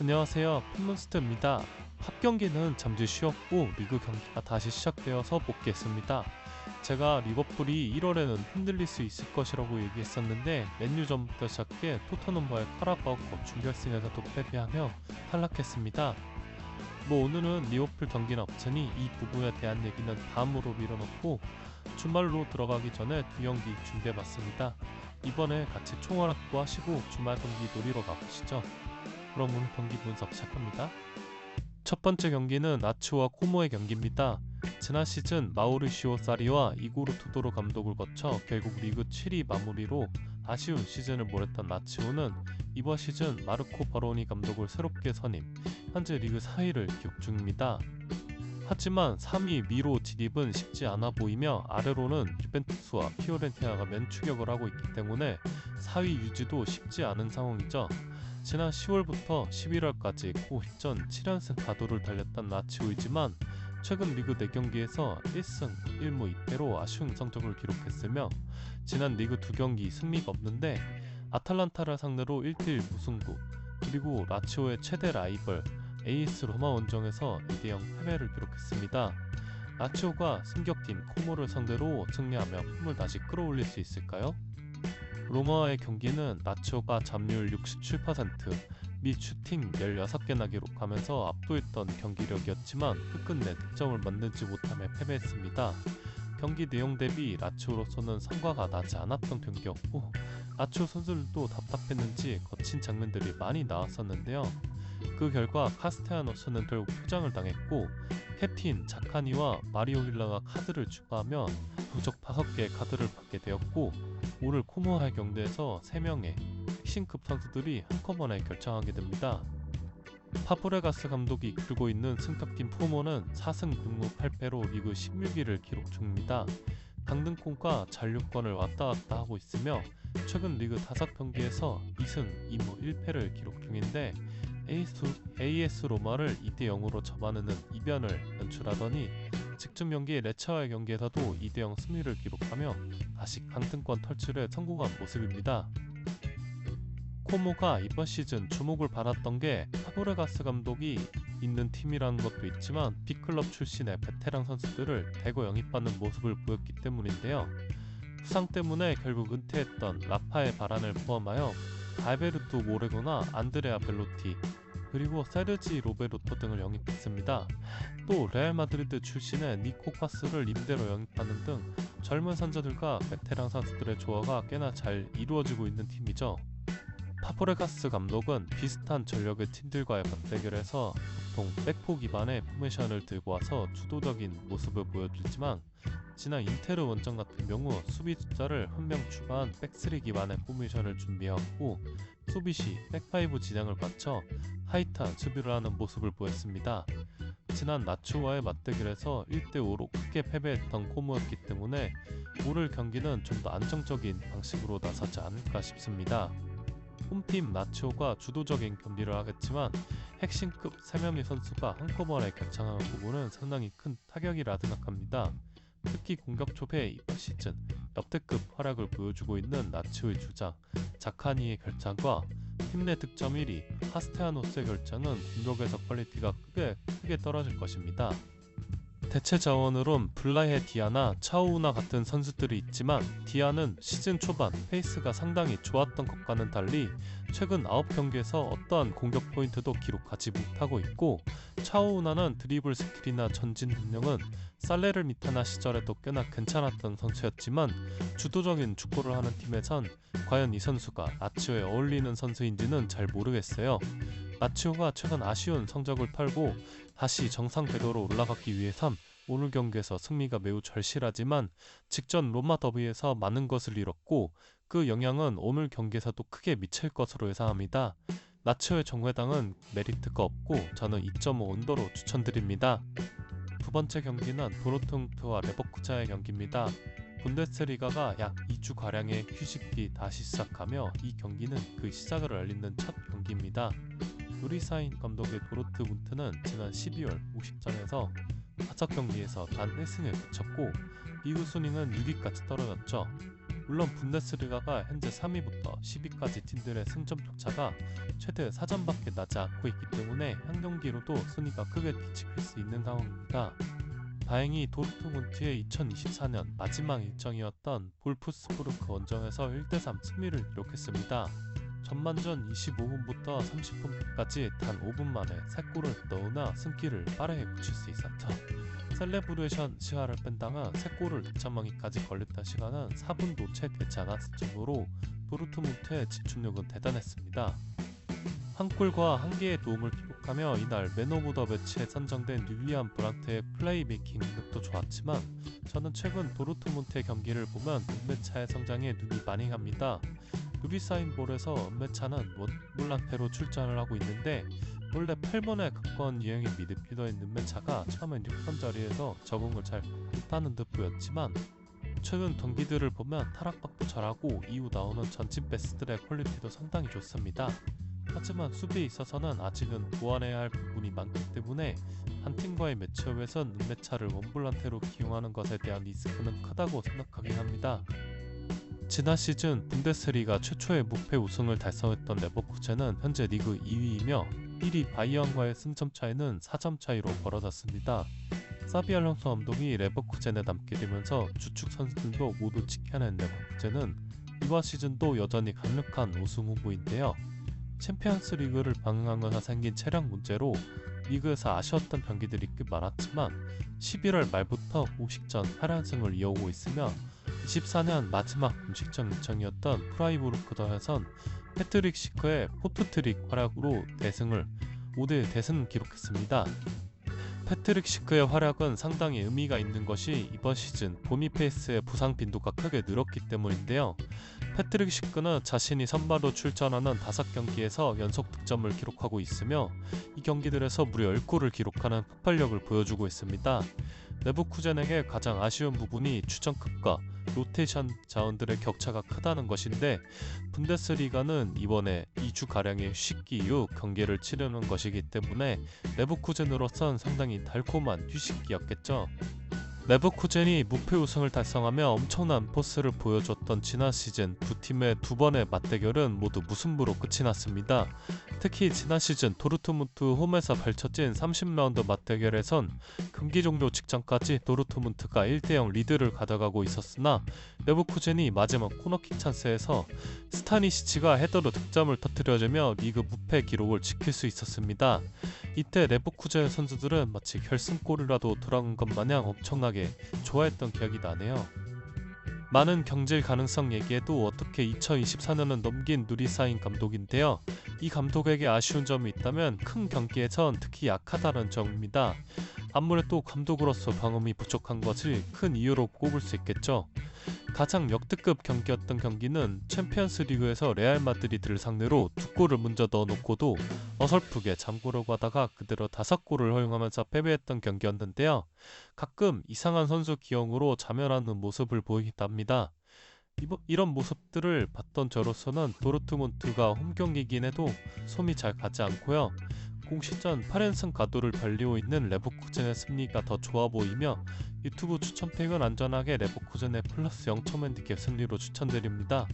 안녕하세요. 핀몬스터입니다. 합경기는 잠시 쉬었고 리그 경기가 다시 시작되어서 복귀했습니다. 제가 리버풀이 1월에는 흔들릴 수 있을 것이라고 얘기했었는데 맨유전부터 시작해 토트넘과의 카라바오컵 준결승에서도 패배하며 탈락했습니다. 뭐 오늘은 리버풀 경기는 없으니 이 부분에 대한 얘기는 다음으로 밀어놓고 주말로 들어가기 전에 두 경기 준비해봤습니다. 이번에 같이 총알학도 하시고 주말 경기 노리러 가보시죠. 오늘 경기 분석 시작합니다. 첫 번째 경기는 아츠와 코모의 경기입니다. 지난 시즌 마우리시오 사리와 이고르 투도로 감독을 거쳐 결국 리그 7위 마무리로 아쉬운 시즌을 보냈던 나치오는 이번 시즌 마르코 바로니 감독을 새롭게 선임, 현재 리그 4위를 기록 중입니다. 하지만 3위 미로 진입은 쉽지 않아 보이며 아래로는 유벤투스와 피오렌티나가 맨추격을 하고 있기 때문에 4위 유지도 쉽지 않은 상황이죠. 지난 10월부터 11월까지 고전 7연승 가도를 달렸던 나치오이지만 최근 리그 4경기에서 1승 1무 2패로 아쉬운 성적을 기록했으며 지난 리그 2경기 승리가 없는데 아탈란타를 상대로 1대1 무승부 그리고 라치오의 최대 라이벌 AS 로마 원정에서 2대0 패배를 기록했습니다. 라치오가 승격팀 코모를 상대로 승리하며 폼을 다시 끌어올릴 수 있을까요? 로마와의 경기는 나치오가 점유율 67%, 미 슈팅 16개나 기록하면서 압도했던 경기력이었지만 끝끝내 득점을 만들지 못하며 패배했습니다. 경기 내용 대비 라치오로서는 성과가 나지 않았던 경기였고 라치오 선수들도 답답했는지 거친 장면들이 많이 나왔었는데요. 그 결과 카스테아노스는 결국 표장을 당했고 캡틴 자카니와 마리오 힐라가 카드를 추가하며 부적 5개의 카드를 받게 되었고 오늘 코모하의 경기에서 3명의 핵심급 선수들이 한꺼번에 결정하게 됩니다. 파브레가스 감독이 이끌고 있는 승격팀 포모는 4승 6무 8패로 리그 16위를 기록 중입니다. 강등권과 잔류권을 왔다 갔다 하고 있으며 최근 리그 5경기에서 2승 2무 1패를 기록 중인데 AS, AS 로마를 2대 0으로 접어내는 이변을 연출하더니 직전 경기 레차와의 경기에서도 2대 0 승리를 기록하며 다시 강등권 탈출에 성공한 모습입니다. 코모가 이번 시즌 주목을 받았던 게 파브레가스 감독이 있는 팀이라는 것도 있지만 B클럽 출신의 베테랑 선수들을 대거 영입받는 모습을 보였기 때문인데요. 부상 때문에 결국 은퇴했던 라파의 바란을 포함하여 알베르토 모레고나 안드레아 벨로티 그리고 세르지 로베로토 등을 영입했습니다. 또 레알 마드리드 출신의 니코 파스를 임대로 영입하는 등 젊은 선수들과 베테랑 선수들의 조화가 꽤나 잘 이루어지고 있는 팀이죠. 파브레가스 감독은 비슷한 전력의 팀들과의 맞대결에서 보통 백포 기반의 포메이션을 들고 와서 주도적인 모습을 보여주지만 지난 인테르 원정 같은 경우 수비 숫자를 한 명 추가한 백스리 기반의 포메이션을 준비하고 수비 시 백파이브 진영을 갖춰 하이탄 수비를 하는 모습을 보였습니다. 지난 나츠와의 맞대결에서 1대5로 크게 패배했던 코모였기 때문에 오늘 경기는 좀 더 안정적인 방식으로 나서지 않을까 싶습니다. 홈팀 나치오가 주도적인 경기를 하겠지만 핵심급 3명의 선수가 한꺼번에 결정하는 부분은 상당히 큰 타격이라 생각합니다. 특히 공격 초배 이번 시즌 역대급 활약을 보여주고 있는 나치오의 주장 자카니의 결장과 팀 내 득점 1위 하스테아노스의 결장은 공격에서 퀄리티가 크게, 크게 떨어질 것입니다. 대체 자원으론 블라헤 디아나, 차우나 같은 선수들이 있지만 디아는 시즌 초반 페이스가 상당히 좋았던 것과는 달리 최근 9경기에서 어떠한 공격 포인트도 기록하지 못하고 있고 차우나는 드리블 스킬이나 전진 능력은 살레를 미타나 시절에도 꽤나 괜찮았던 선수였지만 주도적인 축구를 하는 팀에선 과연 이 선수가 아치오에 어울리는 선수인지는 잘 모르겠어요. 나치오가 최근 아쉬운 성적을 털고 다시 정상 궤도로 올라가기 위해선 오늘 경기에서 승리가 매우 절실하지만 직전 로마 더비에서 많은 것을 잃었고 그 영향은 오늘 경기에서도 크게 미칠 것으로 예상합니다. 나치오의 정회당은 메리트가 없고 저는 2.5 온도로 추천드립니다. 두 번째 경기는 도르트문트와 레버쿠자의 경기입니다. 분데스리가가 약 2주가량의 휴식기 다시 시작하며 이 경기는 그 시작을 알리는 첫 경기입니다. 유리사인 감독의 도르트문트는 지난 12월 50전에서 5경기에서 단 1승을 그쳤고 리그 순위는 6위까지 떨어졌죠. 물론 분데스리가가 현재 3위부터 10위까지 팀들의 승점 격차가 최대 4점밖에 나지 않고 있기 때문에 한 경기로도 순위가 크게 뒤집힐 수 있는 상황입니다. 다행히 도르트문트의 2024년 마지막 일정이었던 볼프스부르크 원정에서 1대3 승리를 기록했습니다. 전반전 25분부터 30분까지 단 5분 만에 3골을 넣으나 승기를 빠르게 굳힐 수 있었죠. 셀레브레이션 시간을 뺀다면 3골을 득점하기까지 걸렸던 시간은 4분도 채 되지 않았을 정도로 도르트문트의 집중력은 대단했습니다. 한 골과 한 개의 도움을 기록하며 이날 맨 오브 더 매치에 선정된 릴리안 브란트의 플레이메이킹 능력도 좋았지만 저는 최근 도르트문트의 경기를 보면 은메차의 성장에 눈이 많이 갑니다. 누리사인볼에서 은메차는 원블란테로 출전을 하고 있는데 원래 8번에 가까운 유형의 미드필더인 은메차가 처음엔 6번 자리에서 적응을 잘 못하는 듯 보였지만 최근 경기들을 보면 타락박도 잘하고 이후 나오는 전진 베스트의 퀄리티도 상당히 좋습니다. 하지만 수비에 있어서는 아직은 보완해야 할 부분이 많기 때문에 한 팀과의 매치업에선 은메차를 원블란테로 기용하는 것에 대한 리스크는 크다고 생각하긴 합니다. 지난 시즌 분데스리가 최초의 무패 우승을 달성했던 레버쿠젠은 현재 리그 2위이며 1위 바이언과의 승점 차이는 4점 차이로 벌어졌습니다. 사비 알론소 감독이 레버쿠젠에 남게 되면서 주축 선수들도 모두 지켜낸 레버쿠젠은 이번 시즌도 여전히 강력한 우승 후보인데요. 챔피언스 리그를 방영하면서 생긴 체력 문제로 리그에서 아쉬웠던 경기들이 꽤 많았지만 11월 말부터 공식전 8연승을 이어오고 있으며 24년 마지막 공식전 일정이었던 프라이부르크더에선 패트릭 시커의 포트트릭 활약으로 대승을 5대 대승 기록했습니다. 패트릭 시크의 활약은 상당히 의미가 있는 것이 이번 시즌 보미 페이스의 부상 빈도가 크게 늘었기 때문인데요. 패트릭 시크는 자신이 선발로 출전하는 5경기에서 연속 득점을 기록하고 있으며 이 경기들에서 무려 10골을 기록하는 폭발력을 보여주고 있습니다. 레버쿠젠에게 가장 아쉬운 부분이 추천급과 로테이션 자원들의 격차가 크다는 것인데 분데스리가는 이번에 2주 가량의 휴식기 이후 경기를 치르는 것이기 때문에 레버쿠젠으로선 상당히 달콤한 휴식기였겠죠. 레버쿠젠이 무패 우승을 달성하며 엄청난 포스를 보여줬던 지난 시즌 두 팀의 두 번의 맞대결은 모두 무승부로 끝이 났습니다. 특히 지난 시즌 도르트문트 홈에서 펼쳐진 30라운드 맞대결에선 경기 종료 직전까지 도르트문트가 1대0 리드를 가져가고 있었으나 레버쿠젠이 마지막 코너킥 찬스에서 스타니시치가 헤더로 득점을 터뜨려주며 리그 무패 기록을 지킬 수 있었습니다. 이때 레버쿠젠 선수들은 마치 결승골이라도 돌아온 것 마냥 엄청나게 좋아했던 기억이 나네요. 많은 경질 가능성 얘기에도 어떻게 2024년은 넘긴 누리사인 감독인데요. 이 감독에게 아쉬운 점이 있다면 큰 경기에선 특히 약하다는 점입니다. 아무래도 감독으로서 경험이 부족한 것을 큰 이유로 꼽을 수 있겠죠. 가장 역대급 경기였던 경기는 챔피언스 리그에서 레알 마드리드를 상대로 두 골을 먼저 넣어놓고도 어설프게 잠그려고 하다가 그대로 다섯 골을 허용하면서 패배했던 경기였는데요. 가끔 이상한 선수 기용으로 자멸하는 모습을 합니다. 이런 모습들을 봤던 저로서는 도르트문트가 홈경기긴 해도 솜이 잘 가지 않고요. 공시전 8연승 가도를 벌리고 있는 레버쿠젠의 승리가 더 좋아 보이며 유튜브 추천팩은 안전하게 레버쿠젠의 플러스 0.1개 승리로 추천드립니다.